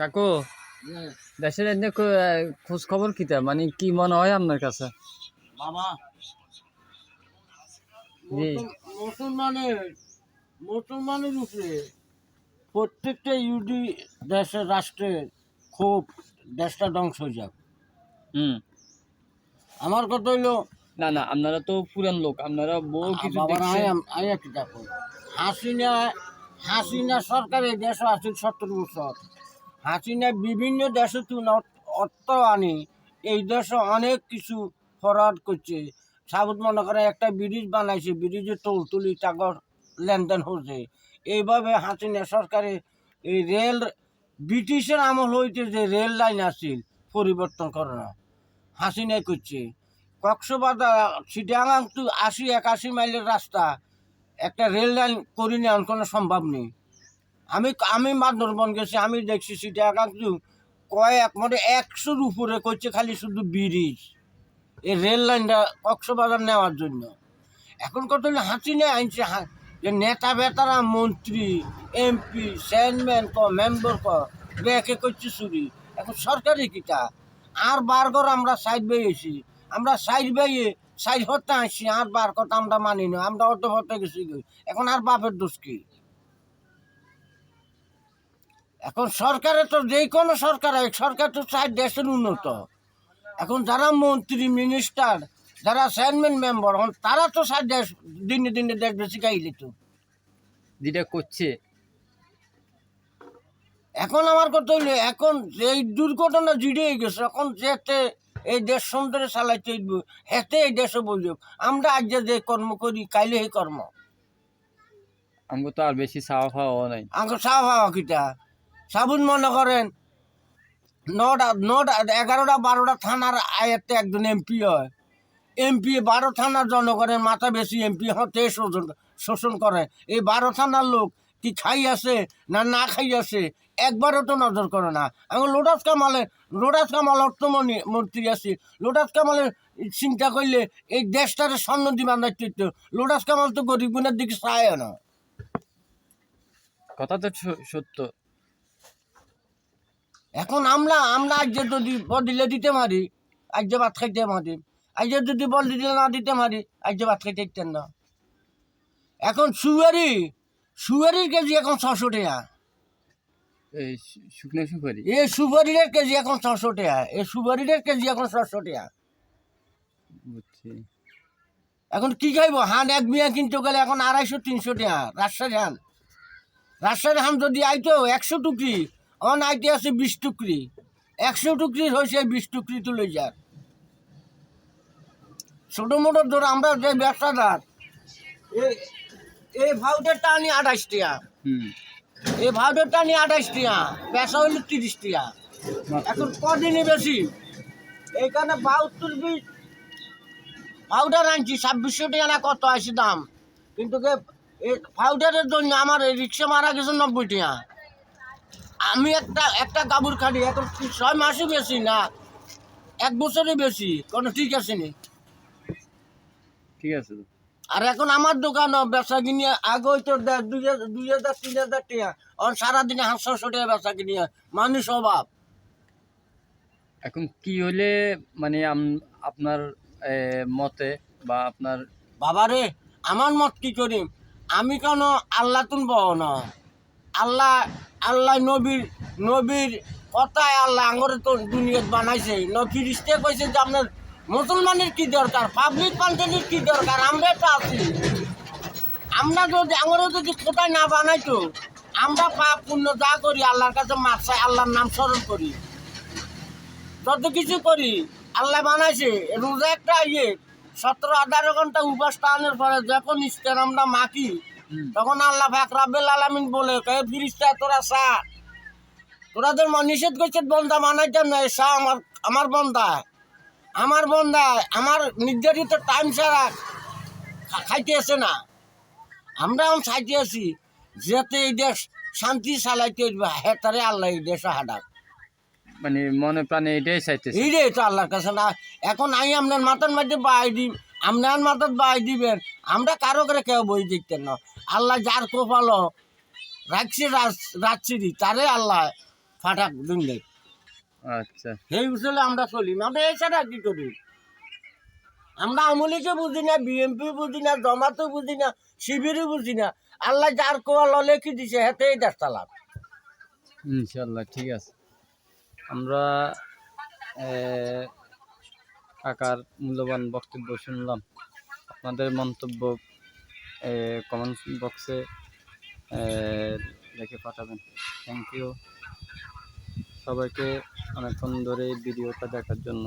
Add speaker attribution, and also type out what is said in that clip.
Speaker 1: কাকু দেশের এমনি খোঁজ খবর কিতা? মানে কি মনে হয় আপনার কাছে?
Speaker 2: বাবা
Speaker 1: জি।
Speaker 2: মুসলমানের মুসলমানের উপরে প্রত্যেকটা ইউডি দেশের রাষ্ট্রের খুব দেশটা ধ্বংস হয়ে যাক।
Speaker 1: হুম।
Speaker 2: আমার কথা হইল
Speaker 1: না না আপনারা তো পুরান লোক আপনারা বহু কিছু
Speaker 2: হাসিনা হাসিনা সরকারের দেশ আছে সত্তর বছর। হাসিনা বিভিন্ন দেশে তুই অর্থ আনি। এই দেশে অনেক কিছু ফরওয়ার্ড করছে। সাবুত মনে করে একটা ব্রিজ বানাইছে ব্রিজে টোল তুলি টাকার লেনদেন হচ্ছে। এইভাবে হাসিনা সরকারে এই রেল, ব্রিটিশের আমল হইতে যে রেল লাইন আছিল পরিবর্তন করে না হাসিনাই করছে। কক্সবাজার, চিটাগাং টু আশি একাশি মাইলের রাস্তা, একটা রেল লাইন করি নেওয়ার কোনো সম্ভব নেই। আমি আমি বান্দরবন গেছি, আমি দেখছি চিটাগাং টু কয়েক মানে একশোর উপরে করছে খালি শুধু ব্রিজ। এই রেল লাইনটা কক্সবাজার নেওয়ার জন্য। এখন কত হলো হাসিনা আনছে যে নেতা বেতারা, মন্ত্রী, এমপি, চেয়ারম্যান ক, মেম্বার ক, ব্যাকে করছে চুরি। এখন সরকারি কিটা? আর বার করে আমরা সাইড বেয়েছি আমরা সাইড বেয়ে, সাইড হতে আসছি আর বার কথা আমরা মানি না, আমরা অত হতে গেছি। এখন আর বাপের দোষ কি? এখন সরকারে তো যে কোনো সরকার হয়, সরকার তো চাই দেশের উন্নত। এখন যারা মন্ত্রী মিনিস্টার যারা চেয়ারম্যান মেম্বার হন তারা তো চাই দেশ দিনে দিনে দেশ বেশি গাইলে তো।
Speaker 1: যেটা করছে।
Speaker 2: এখন আমার কথা হইল এখন এই দুর্ঘটনা জুড়ে গেছে এখন যেতে এই দেশ সুন্দরে চালাইতে হইব হেতে এই দেশে বলুক আমরা আজ যে কর্ম করি কাইলে এই কর্ম।
Speaker 1: আমাকে তো আর বেশি চাওয়া খাওয়া নাই।
Speaker 2: আঙ্ক সাহা কিটা? সাবুন মনে করেন, নটা নটা, এগারোটা, বারোটা থানার আয়াতে একজন এমপি হয়। এমপি, বারো থানার জনগণের মাথা বেশি, এমপি হতে শোষণ শোষণ করে। এই বারো থানার লোক কি খাই আছে না না খাই আছে, একবারও তো নজর করে না। এখন লোটাস কামালে লোটাস কামাল অর্থমন্ত্রী মন্ত্রী আছে। লোটাস কামালের চিন্তা করলে এই দেশটারে সন্নতি বান্ধাইতে লোটাস কামাল তো গরিব গুণের দিকে চায় না।
Speaker 1: কথা তো সত্য।
Speaker 2: এখন আমরা আমরা আজ যে যদি বল দিলে দিতে পারি আজ যে ভাত খাইতে পারি আজ যদি বল দিলে না দিতে পারি আজ যে ভাত খাইতে দিতেন না। এখন সুয়ারি সুয়ারির কেজি এখন ছশো টাকা।
Speaker 1: এই শুকনো সুপারি?
Speaker 2: কেজি এখন ছশো টাকা এ সুপারির কেজি এখন ছশো টাকা। এখন কি খাইব? হান এক বিয়া কিনতে গেলে এখন আড়াইশো তিনশো টাকা। রাজশাহী হান রাজশাহীর হান যদি আইতো একশো টুকরি অন আইতে আছে বিশ টুকরি। একশো টুকরি হয়েছে বিশ টুকরি তুলে যার ছোটো মোটো ধর আমরা যে ব্যবসাদার এই ভাউটারটা আনি আঠাশ টাকা
Speaker 1: হুম।
Speaker 2: এই ভাউটারটা আনি আঠাশ টাকা পেশা হইল তিরিশ টাকা এখন কদিনই বেশি? এইখানে বাহাত্তর বিশ পাউডার আনছি ছাব্বিশশো টাকা না কত আছে দাম? কিন্তু পাউডারের জন্য আমার এই রিক্সা মারা গেছে নব্বই টাকা আমি একটা একটা কাবুর খাটি এখন ছয় মাসই বেশি না এক বছরই বেশি কোনো ঠিক আছে নি?
Speaker 1: ঠিক আছে।
Speaker 2: আর এখন আমার দোকান ব্যবসা কিনি আগে দে- দুই হাজার দুই হাজার তিন হাজার টাকা আর সারাদিনে সাতশো টাকা ব্যবসা কিনি মানুষ অভাব
Speaker 1: এখন কি হলে মানে আম- আপনার মতে বা আপনার
Speaker 2: বাবারে আমার মত কি করি? আমি কেন আল্লাহ তুনব না। আল্লাহ আল্লাহ নবীর নবীর কথায় আল্লাহ আঙরে তো দুনিয়াত বানাইছে। ন ফিরিস্তে কইছে যে আপনার মুসলমানের কি দরকার? পাবলিক পান্টেনের কি দরকার? আমরা তো আছি। আমরা যদি আঙরে যদি কোথায় না বানাইতো, আমরা পাপ পুণ্য যা করি, আল্লাহর কাছে মাপ আল্লাহর নাম স্মরণ করি। যত কিছু করি, আল্লাহ বানাইছে। রোজা একটা ইয়ে সতেরো আঠারো ঘণ্টা উপাস টানের পরে যখন ইস্তের আমরা মাখি তখন আল্লাহ ফাক রাব্বেল আলামিন বলে কে ফিরিস্তা তোরা সা তোরাদের নিষেধ করছে বন্দা বানাইতে নয় সা আমার আমার বন্দা। আমার বন্দা আমার নির্ধারিত টাইম ছাড়া খাইতে আসে না। আমরা এখন খাইতে আছি যাতে এই দেশ শান্তি চালাইতে হেতারে আল্লাহ এই দেশে হাডাক
Speaker 1: মানে মনে প্রাণে এটাই চাইতেছে।
Speaker 2: এই রে তো আল্লাহর কাছে না। এখন আমি আপনার মাথার মধ্যে বাই দিই আপনার মাথার বাই দিবেন। আমরা কারও করে কেউ বই দেখতেন না। আল্লাহ যার কোপালো রাখছি রাজশ্রী তারে আল্লাহ ফাটাক দুনিয়া
Speaker 1: আচ্ছা।
Speaker 2: এই উসলে আমরা চলি। আমরা এছাড়া কি করি? আমরা আমলিকে বুঝি না বিএমপি বুঝি না জমাতো বুঝি না শিবিরও বুঝি না। আল্লাহ যার কোয়া ললে কি দিছে হেতেই দেশ চালাক
Speaker 1: ইনশাল্লাহ ঠিক আছে। আমরা কাকার মূল্যবান বক্তব্য শুনলাম। আপনাদের মন্তব্য কমেন্ট বক্সে লিখে পাঠাবেন। থ্যাংক ইউ সবাইকে অনেকক্ষণ ধরে ভিডিওটা দেখার জন্য।